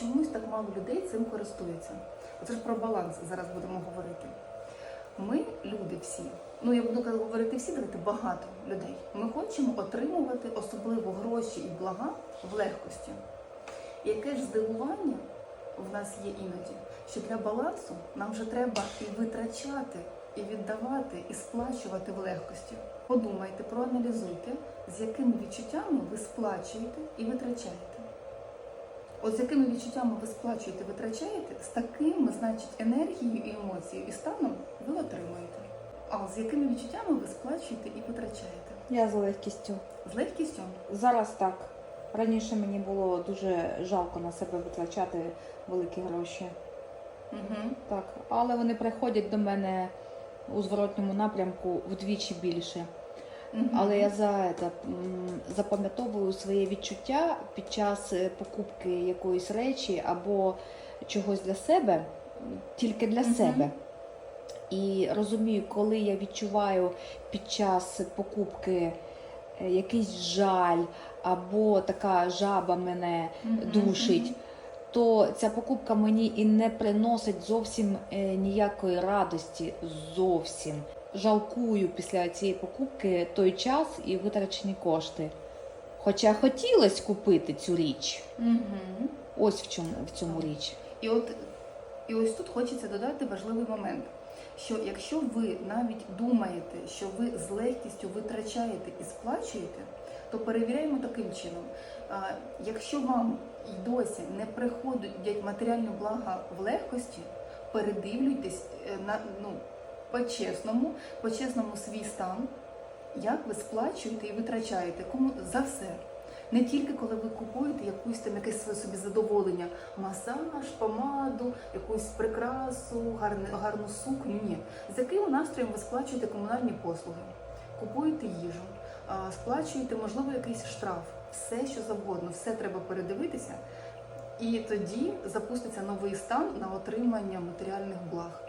чомусь так мало людей цим користуються. Оце ж про баланс зараз будемо говорити. Ми, люди всі, ну я буду говорити всі, давайте багато людей. Ми хочемо отримувати особливо гроші і блага в легкості. Яке ж здивування в нас є іноді, що для балансу нам вже треба і витрачати, і віддавати, і сплачувати в легкості. Подумайте, проаналізуйте, з якими відчуттями ви сплачуєте і витрачаєте. От з якими відчуттями ви сплачуєте, витрачаєте, з такими, значить, енергією і емоцією і станом ви отримуєте. А з якими відчуттями ви сплачуєте і витрачаєте? Я з легкістю. З легкістю? Зараз так. Раніше мені було дуже жалко на себе витрачати великі гроші. Угу. Так, але вони приходять до мене у зворотньому напрямку вдвічі більше. Але я за це, запам'ятовую своє відчуття під час е, покупки якоїсь речі або чогось для себе, тільки для себе. І розумію, коли я відчуваю під час покупки е, якийсь жаль або така жаба мене душить, то ця покупка мені і не приносить зовсім е, ніякої радості. Зовсім жалкую після цієї покупки той час і витрачені кошти. Хоча хотілося купити цю річ. Угу. Ось в чому в цьому річ. І от і ось тут хочеться додати важливий момент. Що якщо ви навіть думаєте, що ви з легкістю витрачаєте і сплачуєте, то перевіряємо таким чином. Якщо вам і досі не приходять матеріальні блага в легкості, передивлюйтесь е, на ну по-чесному, по-чесному свій стан, як ви сплачуєте і витрачаєте кому за все. Не тільки коли ви купуєте якусь там якесь собі задоволення, масаж, помаду, якусь прикрасу, гарне, гарну сукню. Ні. З яким настроєм ви сплачуєте комунальні послуги, купуєте їжу, сплачуєте, можливо, якийсь штраф, все що завгодно, все треба передивитися, і тоді запуститься новий стан на отримання матеріальних благ.